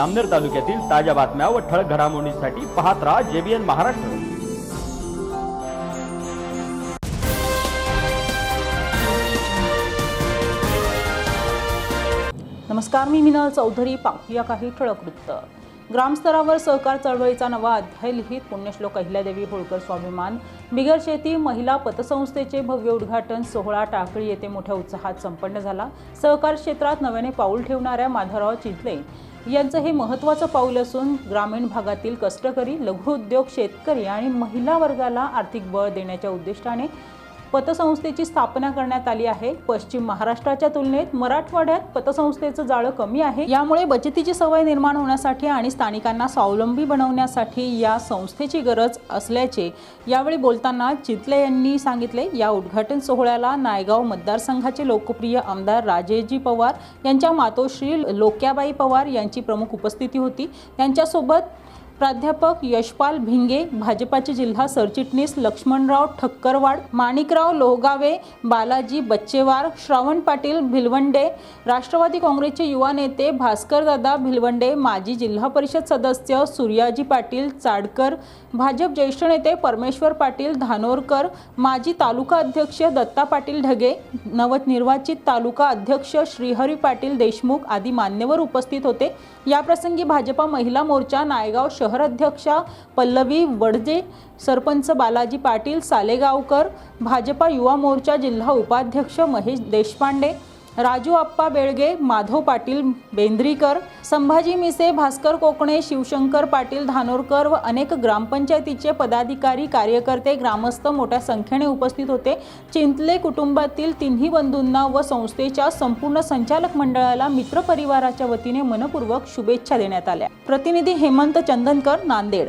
अमनेर तालुक्यातील ताज्या बातम्या व ठळक घडामोडींसाठी पाहत राहा जेबीएन महाराष्ट्र. नमस्कार मी मिनल चौधरी. पाहूया काही ठळक वृत्त. ग्रामस्तरावर सहकार चळवळीचा नवा अध्याय लिहित पुण्यश्लोक अहिल्यादेवी होळकर स्वाभिमान. बिगर शेती महिला पतसंस्थेचे भव्य उद्घाटन सोहळा टाकळी येथे मोठ्या उत्साहात संपन्न झाला. सहकार क्षेत्रात नव्याने पाऊल ठेवणाऱ्या माधवराव चिंतले. यांचं हे महत्त्वाचं पाऊल असून ग्रामीण भागातील कष्टकरी लघुउद्योग शेतकरी आणि महिला वर्गाला आर्थिक बळ देण्याच्या उद्दिष्टाने पतसंस्थेची स्थापना करण्यात आली आहे. पश्चिम महाराष्ट्राच्या तुलनेत मराठवाड्यात पतसंस्थेचं जाळं कमी आहे. यामुळे बचतीची सवय निर्माण होण्यासाठी आणि स्थानिकांना स्वावलंबी बनवण्यासाठी या संस्थेची गरज असल्याचे यावेळी बोलताना चितले यांनी सांगितले. या उद्घाटन सोहळ्याला नायगाव मतदारसंघाचे लोकप्रिय आमदार राजेजी पवार यांच्या मातोश्री लोक्याबाई पवार यांची प्रमुख उपस्थिती होती. त्यांच्यासोबत प्राध्यापक यशपाल भिंगे भाजपाचे जिल्हा सरचिटणीस लक्ष्मणराव ठक्करवाड माणिकराव लोहगावे बालाजी बच्चेवार श्रावण पाटील भिलवंडे राष्ट्रवादी काँग्रेसचे युवा नेते भास्करदादा भिलवंडे माजी जिल्हा परिषद सदस्य सूर्याजी पाटील चाडकर भाजप ज्येष्ठ नेते परमेश्वर पाटील धानोरकर माजी तालुका अध्यक्ष दत्ता पाटील ढगे नवनिर्वाचित तालुका अध्यक्ष श्रीहरी पाटील देशमुख आदी मान्यवर उपस्थित होते. याप्रसंगी भाजपा महिला मोर्चा नायगाव शहर अध्यक्षा पल्लवी वडजे सरपंच बालाजी पाटील सालेगावकर भाजपा युवा मोर्चा जिल्हा उपाध्यक्ष महेश देशपांडे राजू आप्पा बेळगे माधव पाटील बेंद्रीकर संभाजी मिसे भास्कर कोकणे शिवशंकर पाटील धानोरकर व अनेक ग्रामपंचायतीचे पदाधिकारी कार्यकर्ते ग्रामस्थ मोठ्या संख्येने उपस्थित होते. चिंतले कुटुंबातील तिन्ही बंधूंना व संस्थेच्या संपूर्ण संचालक मंडळाला मित्रपरिवाराच्या वतीने मनपूर्वक शुभेच्छा देण्यात आल्या. प्रतिनिधी हेमंत चंदनकर नांदेड.